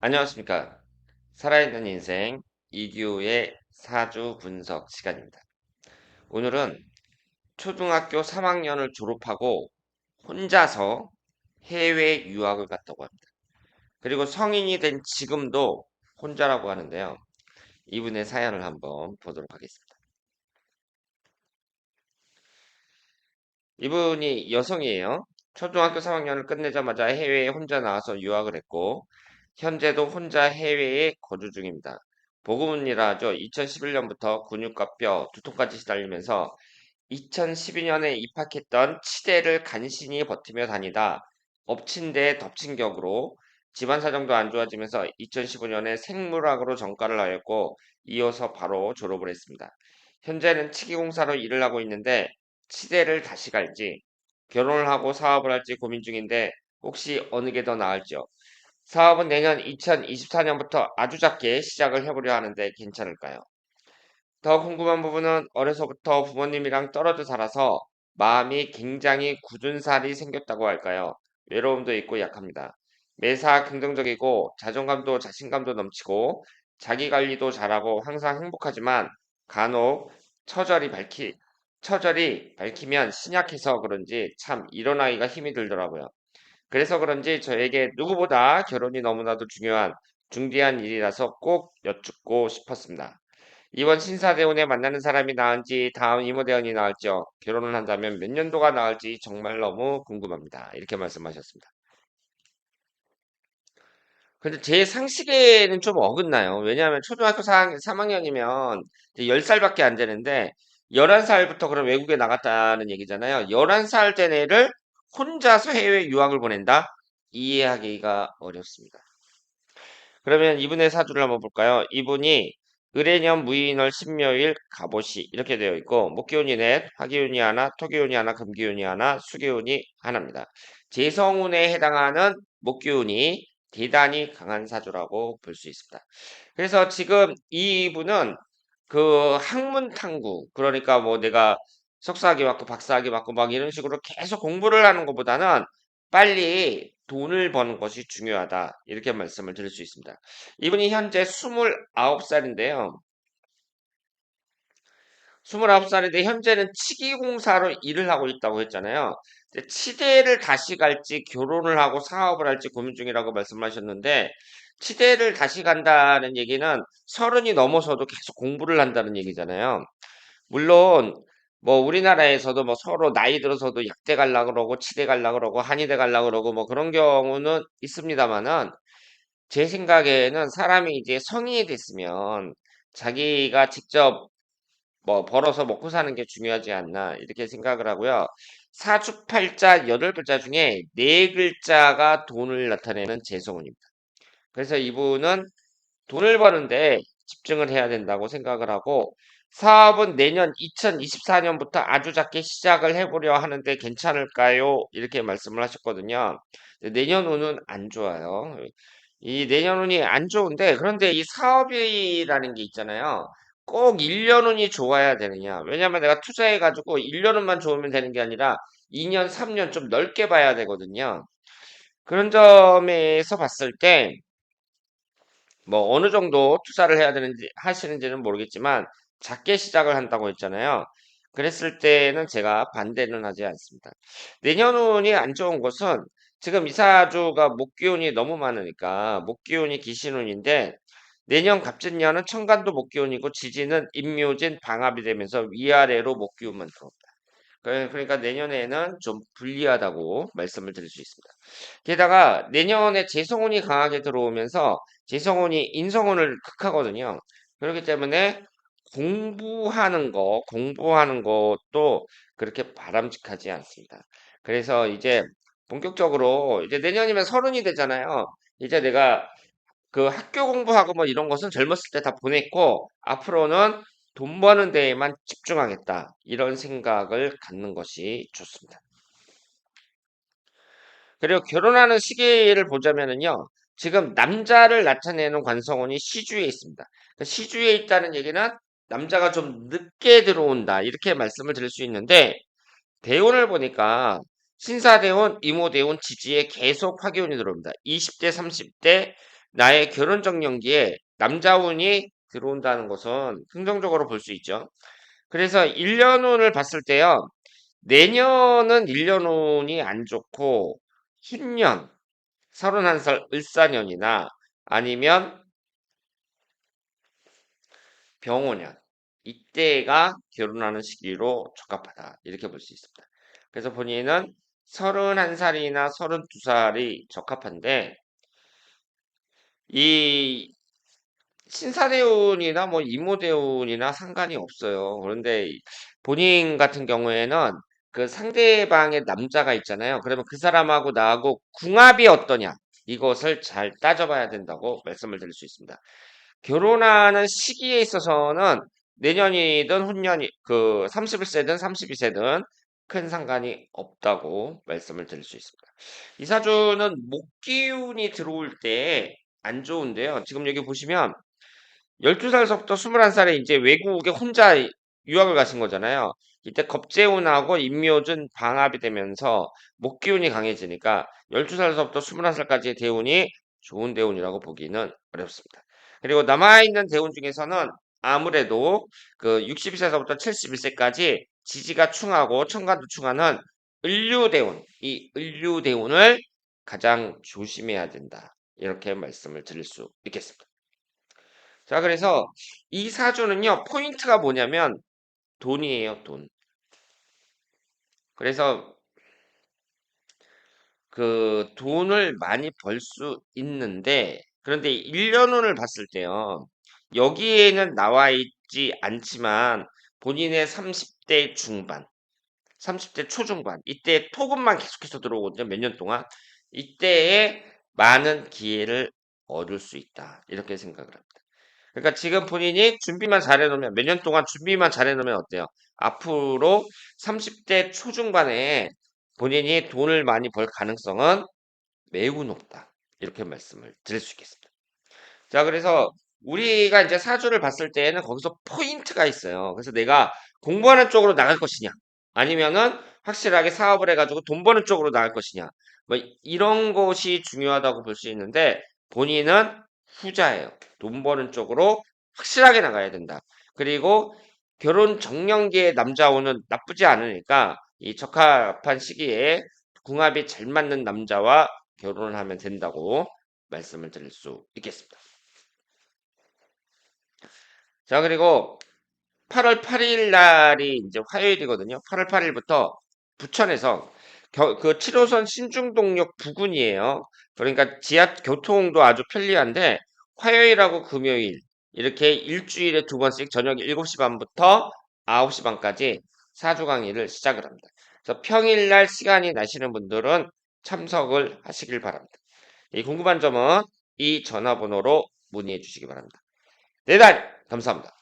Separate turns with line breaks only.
안녕하십니까. 살아있는 인생 이규의 사주 분석 시간입니다. 오늘은 초등학교 3학년을 졸업하고 혼자서 해외 유학을 갔다고 합니다. 그리고 성인이 된 지금도 혼자라고 하는데요. 이분의 사연을 한번 보도록 하겠습니다. 이분이 여성이에요. 초등학교 3학년을 끝내자마자 해외에 혼자 나와서 유학을 했고 현재도 혼자 해외에 거주 중입니다. 보금은이라죠. 2011년부터 근육과 뼈, 두통까지 시달리면서 2012년에 입학했던 치대를 간신히 버티며 다니다 엎친 데 덮친 격으로 집안 사정도 안 좋아지면서 2015년에 생물학으로 전과를 하였고 이어서 바로 졸업을 했습니다. 현재는 치기공사로 일을 하고 있는데 치대를 다시 갈지 결혼을 하고 사업을 할지 고민 중인데 혹시 어느 게 더 나을지요? 사업은 내년 2024년부터 아주 작게 시작을 해보려 하는데 괜찮을까요? 더 궁금한 부분은 어려서부터 부모님이랑 떨어져 살아서 마음이 굉장히 굳은 살이 생겼다고 할까요? 외로움도 있고 약합니다. 매사 긍정적이고 자존감도 자신감도 넘치고 자기 관리도 잘하고 항상 행복하지만 간혹 처절히 밝히 처절히 밝히면 신약해서 그런지 참 일어나기가 힘이 들더라고요. 그래서 그런지 저에게 누구보다 결혼이 너무나도 중요한 중대한 일이라서 꼭 여쭙고 싶었습니다. 이번 신사대원에 만나는 사람이 나은지 다음 이모대원이 나을지요. 결혼을 한다면 몇 년도가 나을지 정말 너무 궁금합니다. 이렇게 말씀하셨습니다. 근데 제 상식에는 좀 어긋나요. 왜냐하면 초등학교 3학년이면 10살밖에 안 되는데 11살부터 그럼 외국에 나갔다는 얘기잖아요. 11살 된 애를 혼자서 해외 유학을 보낸다? 이해하기가 어렵습니다. 그러면 이분의 사주를 한번 볼까요? 이분이 을해년 무인월 신묘일 갑옷이 이렇게 되어 있고 목기운이 넷, 화기운이 하나, 토기운이 하나, 금기운이 하나, 수기운이 하나입니다. 재성운에 해당하는 목기운이 대단히 강한 사주라고 볼 수 있습니다. 그래서 지금 이분은 그 학문 탐구 그러니까 뭐 내가 석사학위 받고 박사학위 받고 막 이런 식으로 계속 공부를 하는 것보다는 빨리 돈을 버는 것이 중요하다. 이렇게 말씀을 드릴 수 있습니다. 이분이 현재 29살인데요. 29살인데 현재는 치기공사로 일을 하고 있다고 했잖아요. 치대를 다시 갈지 결혼을 하고 사업을 할지 고민 중이라고 말씀하셨는데 치대를 다시 간다는 얘기는 서른이 넘어서도 계속 공부를 한다는 얘기잖아요. 물론 뭐 우리나라에서도 뭐 서로 나이 들어서도 약대 갈라 그러고 치대 갈라 그러고 한의대 갈라 그러고 뭐 그런 경우는 있습니다만은 제 생각에는 사람이 이제 성인이 됐으면 자기가 직접 뭐 벌어서 먹고 사는 게 중요하지 않나 이렇게 생각을 하고요. 사주팔자 여덟 글자 중에 네 글자가 돈을 나타내는 재성운입니다. 그래서 이분은 돈을 버는데 집중을 해야 된다고 생각을 하고 사업은 내년 2024년부터 아주 작게 시작을 해보려 하는데 괜찮을까요? 이렇게 말씀을 하셨거든요. 내년 운은 안 좋아요. 이 내년 운이 안 좋은데 그런데 이 사업이라는 게 있잖아요. 꼭 1년 운이 좋아야 되느냐? 왜냐면 내가 투자해가지고 1년 운만 좋으면 되는 게 아니라 2년, 3년 좀 넓게 봐야 되거든요. 그런 점에서 봤을 때 뭐 어느 정도 투자를 해야 되는지 하시는지는 모르겠지만 작게 시작을 한다고 했잖아요. 그랬을 때는 제가 반대는 하지 않습니다. 내년 운이 안 좋은 것은 지금 이사주가 목기운이 너무 많으니까 목기운이 기신운인데 내년 갑진년은 천간도 목기운이고 지지는 임묘진 방합이 되면서 위아래로 목기운만 들어옵니다. 그러니까 내년에는 좀 불리하다고 말씀을 드릴 수 있습니다. 게다가 내년에 재성운이 강하게 들어오면서 재성운이 인성운을 극하거든요. 그렇기 때문에 공부하는 거, 공부하는 것도 그렇게 바람직하지 않습니다. 그래서 이제 본격적으로 이제 내년이면 서른이 되잖아요. 이제 내가 그 학교 공부하고 뭐 이런 것은 젊었을 때 다 보냈고 앞으로는 돈 버는 데에만 집중하겠다. 이런 생각을 갖는 것이 좋습니다. 그리고 결혼하는 시기를 보자면은요. 지금 남자를 나타내는 관성운이 시주에 있습니다. 그러니까 시주에 있다는 얘기는 남자가 좀 늦게 들어온다. 이렇게 말씀을 드릴 수 있는데 대운을 보니까 신사대운, 이모대운, 지지에 계속 화기운이 들어옵니다. 20대, 30대 나의 결혼 정년기에 남자운이 들어온다는 것은 긍정적으로 볼 수 있죠. 그래서 1년운을 봤을 때요. 내년은 1년운이 안 좋고 춘년 31살 을사년이나 아니면 병오년 이때가 결혼하는 시기로 적합하다 이렇게 볼 수 있습니다. 그래서 본인은 31살이나 32살이 적합한데 이 신사대운이나 뭐 이모대운이나 상관이 없어요. 그런데 본인 같은 경우에는 그 상대방의 남자가 있잖아요. 그러면 그 사람하고 나하고 궁합이 어떠냐 이것을 잘 따져봐야 된다고 말씀을 드릴 수 있습니다. 결혼하는 시기에 있어서는 내년이든 후년이 그 31세든 32세든 큰 상관이 없다고 말씀을 드릴 수 있습니다. 이 사주는 목기운이 들어올 때 안 좋은데요. 지금 여기 보시면 12살서부터 21살에 이제 외국에 혼자 유학을 가신 거잖아요. 이때 겁재운하고 임묘준 방합이 되면서 목기운이 강해지니까 12살서부터 21살까지의 대운이 좋은 대운이라고 보기는 어렵습니다. 그리고 남아있는 대운 중에서는 아무래도 그 62세서부터 71세까지 지지가 충하고 천간도 충하는 을류대운, 이 을류대운을 가장 조심해야 된다. 이렇게 말씀을 드릴 수 있겠습니다. 자, 그래서 이 사주는요, 포인트가 뭐냐면 돈이에요, 돈. 그래서 그 돈을 많이 벌 수 있는데, 그런데 1년운을 봤을 때요, 여기에는 나와 있지 않지만 본인의 30대 중반, 30대 초중반, 이때 토금만 계속해서 들어오거든요, 몇 년 동안. 이때에 많은 기회를 얻을 수 있다. 이렇게 생각을 합니다. 그러니까 지금 본인이 준비만 잘해놓으면 몇 년 동안 준비만 잘해놓으면 어때요? 앞으로 30대 초중반에 본인이 돈을 많이 벌 가능성은 매우 높다. 이렇게 말씀을 드릴 수 있겠습니다. 자, 그래서 우리가 이제 사주를 봤을 때에는 거기서 포인트가 있어요. 그래서 내가 공부하는 쪽으로 나갈 것이냐, 아니면은 확실하게 사업을 해가지고 돈 버는 쪽으로 나갈 것이냐, 뭐 이런 것이 중요하다고 볼 수 있는데 본인은 후자예요. 돈 버는 쪽으로 확실하게 나가야 된다. 그리고 결혼 정년기의 남자호는 나쁘지 않으니까 이 적합한 시기에 궁합이 잘 맞는 남자와 결혼을 하면 된다고 말씀을 드릴 수 있겠습니다. 자, 그리고 8월 8일 날이 이제 화요일이거든요. 8월 8일부터 부천에서 겨, 그 7호선 신중동역 부근이에요. 그러니까 지하 교통도 아주 편리한데 화요일하고 금요일 이렇게 일주일에 두 번씩 저녁 7시 반부터 9시 반까지 사주 강의를 시작을 합니다. 그래서 평일날 시간이 나시는 분들은 참석을 하시길 바랍니다. 이 궁금한 점은 이 전화번호로 문의해 주시기 바랍니다. 대단히 감사합니다.